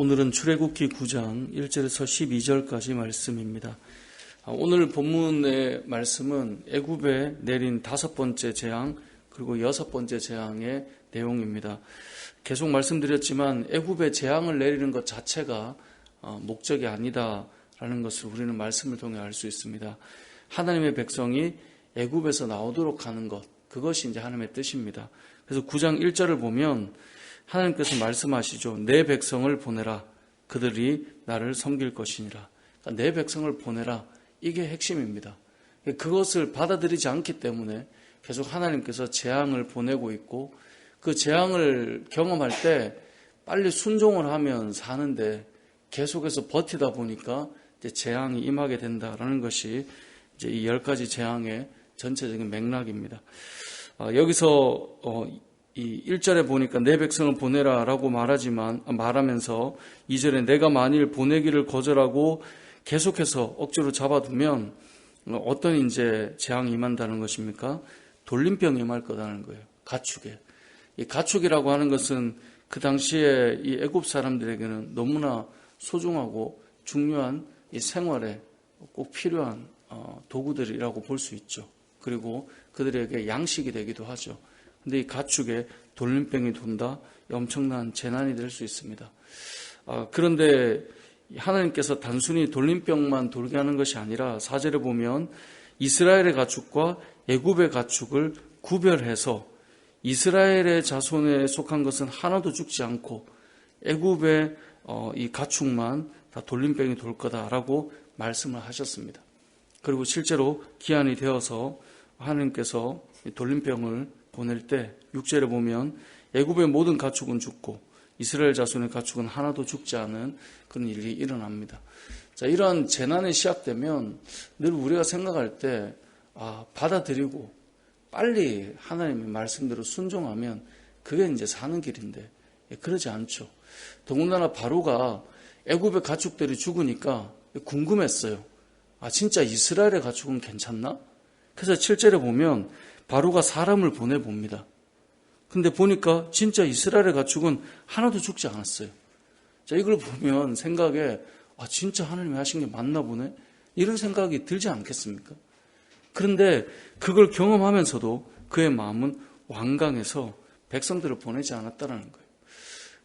오늘은 출애굽기 9장 1절에서 12절까지 말씀입니다. 아, 오늘 본문의 말씀은 애굽에 내린 다섯 번째 재앙 그리고 여섯 번째 재앙의 내용입니다. 계속 말씀드렸지만 애굽에 재앙을 내리는 것 자체가 어, 목적이 아니다라는 것을 우리는 말씀을 통해 알 수 있습니다. 하나님의 백성이 애굽에서 나오도록 하는 것 그것이 이제 하나님의 뜻입니다. 그래서 9장 1절을 보면 하나님께서 말씀하시죠. 내 백성을 보내라. 그들이 나를 섬길 것이니라. 그러니까 내 백성을 보내라. 이게 핵심입니다. 그것을 받아들이지 않기 때문에 계속 하나님께서 재앙을 보내고 있고 그 재앙을 경험할 때 빨리 순종을 하면 사는데 계속해서 버티다 보니까 재앙이 임하게 된다라는 것이 이제 이 열 가지 재앙의 전체적인 맥락입니다. 아, 여기서 어, 이 1절에 보니까 내 백성을 보내라 라고 말하지만 말하면서 2절에 내가 만일 보내기를 거절하고 계속해서 억지로 잡아두면 어떤 이제 재앙이 임한다는 것입니까? 돌림병이 임할 거라는 거예요. 가축에. 이 가축이라고 하는 것은 그 당시에 이 애굽 사람들에게는 너무나 소중하고 중요한 이 생활에 꼭 필요한 어, 도구들이라고 볼 수 있죠. 그리고 그들에게 양식이 되기도 하죠. 근데 이 가축에 돌림병이 돈다 엄청난 재난이 될 수 있습니다. 아, 그런데 하나님께서 단순히 돌림병만 돌게 하는 것이 아니라 사절에 보면 이스라엘의 가축과 애굽의 가축을 구별해서 이스라엘의 자손에 속한 것은 하나도 죽지 않고 애굽의 어, 이 가축만 다 돌림병이 돌 거다라고 말씀을 하셨습니다. 그리고 실제로 기한이 되어서 하나님께서 돌림병을 보낼 때 6절에 보면 애굽의 모든 가축은 죽고 이스라엘 자손의 가축은 하나도 죽지 않은 그런 일이 일어납니다. 자, 이러한 재난이 시작되면 늘 우리가 생각할 때 아, 받아들이고 빨리 하나님의 말씀대로 순종하면 그게 이제 사는 길인데 예, 그러지 않죠. 더군다나 바로가 애굽의 가축들이 죽으니까 궁금했어요. 아 진짜 이스라엘의 가축은 괜찮나? 그래서 7절에 보면 바로가 사람을 보내봅니다. 근데 보니까 진짜 이스라엘의 가축은 하나도 죽지 않았어요. 자, 이걸 보면 생각에, 아, 진짜 하나님이 하신 게 맞나 보네? 이런 생각이 들지 않겠습니까? 그런데 그걸 경험하면서도 그의 마음은 완강해서 백성들을 보내지 않았다는 거예요.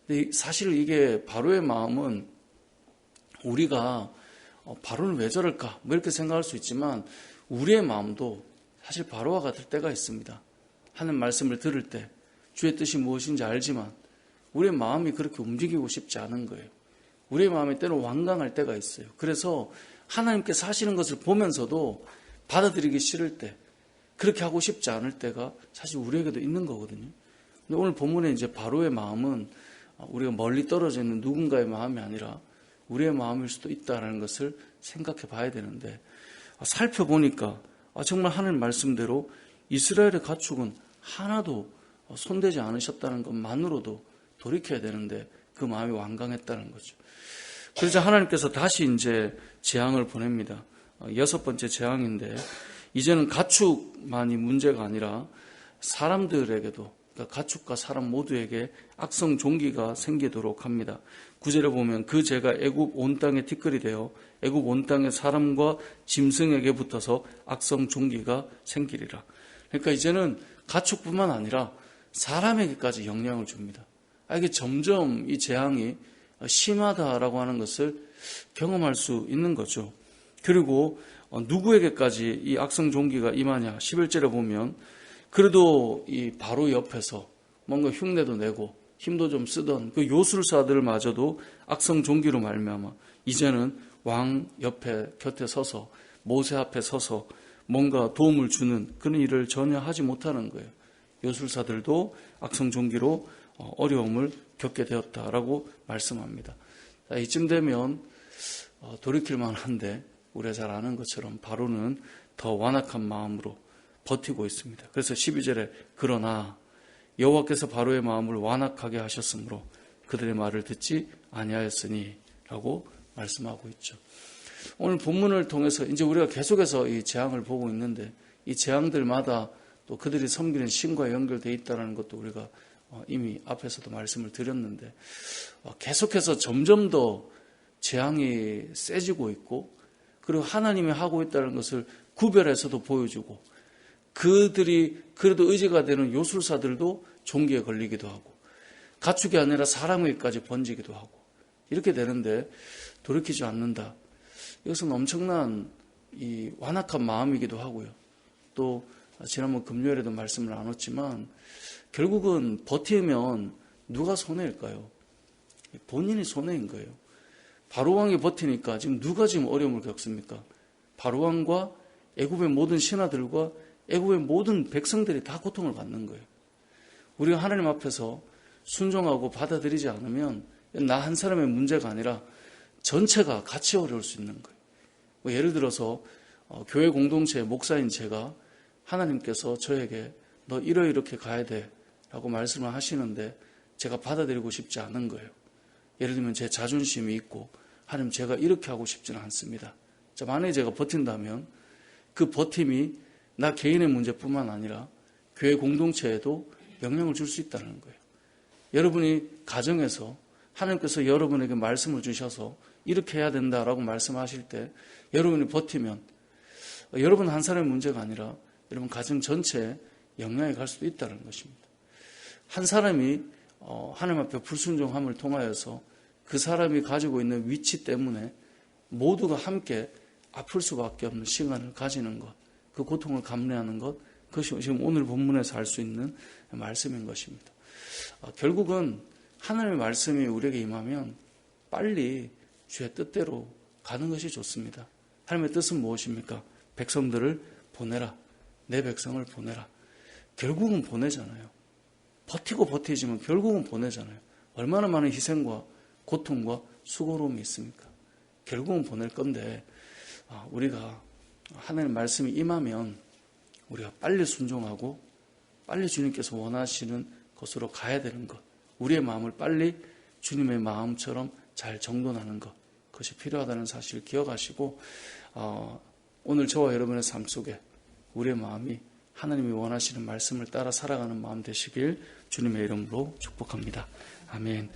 근데 사실 이게 바로의 마음은 우리가 어, 바로는 왜 저럴까? 뭐 이렇게 생각할 수 있지만 우리의 마음도 사실 바로와 같을 때가 있습니다. 하는 말씀을 들을 때 주의 뜻이 무엇인지 알지만 우리의 마음이 그렇게 움직이고 싶지 않은 거예요. 우리의 마음이 때로 완강할 때가 있어요. 그래서 하나님께서 하시는 것을 보면서도 받아들이기 싫을 때, 그렇게 하고 싶지 않을 때가 사실 우리에게도 있는 거거든요. 근데 오늘 본문에 이제 바로의 마음은 우리가 멀리 떨어져 있는 누군가의 마음이 아니라 우리의 마음일 수도 있다는 것을 생각해 봐야 되는데 살펴보니까 아, 정말 하나님 말씀대로 이스라엘의 가축은 하나도 손대지 않으셨다는 것만으로도 돌이켜야 되는데 그 마음이 완강했다는 거죠. 그래서 하나님께서 다시 이제 재앙을 보냅니다. 어, 여섯 번째 재앙인데 이제는 가축만이 문제가 아니라 사람들에게도 그러니까 가축과 사람 모두에게 악성 종기가 생기도록 합니다. 구절에 보면 그 죄가 애굽 온 땅에 티끌이 되어 애굽 온 땅의 사람과 짐승에게 붙어서 악성 종기가 생기리라. 그러니까 이제는 가축뿐만 아니라 사람에게까지 영향을 줍니다. 아, 이게 점점 이 재앙이 심하다라고 하는 것을 경험할 수 있는 거죠. 그리고 어, 누구에게까지 이 악성 종기가 임하냐? 11절에 보면 그래도 이 바로 옆에서 뭔가 흉내도 내고 힘도 좀 쓰던 그 요술사들마저도 악성 종기로 말미암아 이제는 왕 옆에 곁에 서서 모세 앞에 서서 뭔가 도움을 주는 그런 일을 전혀 하지 못하는 거예요. 요술사들도 악성 종기로 어, 어려움을 겪게 되었다라고 말씀합니다. 이쯤 되면 어, 돌이킬 만한데 우리가 잘 아는 것처럼 바로는 더 완악한 마음으로 버티고 있습니다. 그래서 12절에 그러나 여호와께서 바로의 마음을 완악하게 하셨으므로 그들의 말을 듣지 아니하였으니라고 말씀하고 있죠. 오늘 본문을 통해서 이제 우리가 계속해서 이 재앙을 보고 있는데 이 재앙들마다 또 그들이 섬기는 신과 연결되어 있다는 것도 우리가 어, 이미 앞에서도 말씀을 드렸는데 어, 계속해서 점점 더 재앙이 세지고 있고 그리고 하나님이 하고 있다는 것을 구별해서도 보여주고 그들이 그래도 의지가 되는 요술사들도 종기에 걸리기도 하고 가축이 아니라 사람에게까지 번지기도 하고 이렇게 되는데 돌이키지 않는다. 이것은 엄청난 이 완악한 마음이기도 하고요. 또 지난번 금요일에도 말씀을 나눴지만 결국은 버티면 누가 손해일까요? 본인이 손해인 거예요. 바로왕이 버티니까 지금 누가 지금 어려움을 겪습니까? 바로왕과 애굽의 모든 신하들과 애굽의 모든 백성들이 다 고통을 받는 거예요. 우리가 하나님 앞에서 순종하고 받아들이지 않으면 나 한 사람의 문제가 아니라 전체가 같이 어려울 수 있는 거예요. 뭐 예를 들어서 어, 교회 공동체의 목사인 제가 하나님께서 저에게 너 이러 이렇게 가야 돼 라고 말씀을 하시는데 제가 받아들이고 싶지 않은 거예요. 예를 들면 제 자존심이 있고 하나님 제가 이렇게 하고 싶지는 않습니다. 자, 만약에 제가 버틴다면 그 버팀이 나 개인의 문제뿐만 아니라 교회 공동체에도 영향을 줄 수 있다는 거예요. 여러분이 가정에서 하나님께서 여러분에게 말씀을 주셔서 이렇게 해야 된다라고 말씀하실 때 여러분이 버티면 여러분 한 사람의 문제가 아니라 여러분 가정 전체에 영향이 갈 수도 있다는 것입니다. 한 사람이 어, 하나님 앞에 불순종함을 통하여서 그 사람이 가지고 있는 위치 때문에 모두가 함께 아플 수밖에 없는 시간을 가지는 것, 그 고통을 감내하는 것, 그것이 지금 오늘 본문에서 알 수 있는 말씀인 것입니다. 어, 결국은 하나님의 말씀이 우리에게 임하면 빨리 주의 뜻대로 가는 것이 좋습니다. 하나님의 뜻은 무엇입니까? 백성들을 보내라. 내 백성을 보내라. 결국은 보내잖아요. 버티고 버티지만 결국은 보내잖아요. 얼마나 많은 희생과 고통과 수고로움이 있습니까? 결국은 보낼 건데 아, 우리가 하나님 말씀이 임하면 우리가 빨리 순종하고 빨리 주님께서 원하시는 것으로 가야 되는 것. 우리의 마음을 빨리 주님의 마음처럼 잘 정돈하는 것. 그것이 필요하다는 사실을 기억하시고 어, 오늘 저와 여러분의 삶 속에 우리의 마음이 하나님이 원하시는 말씀을 따라 살아가는 마음 되시길 주님의 이름으로 축복합니다. 아멘.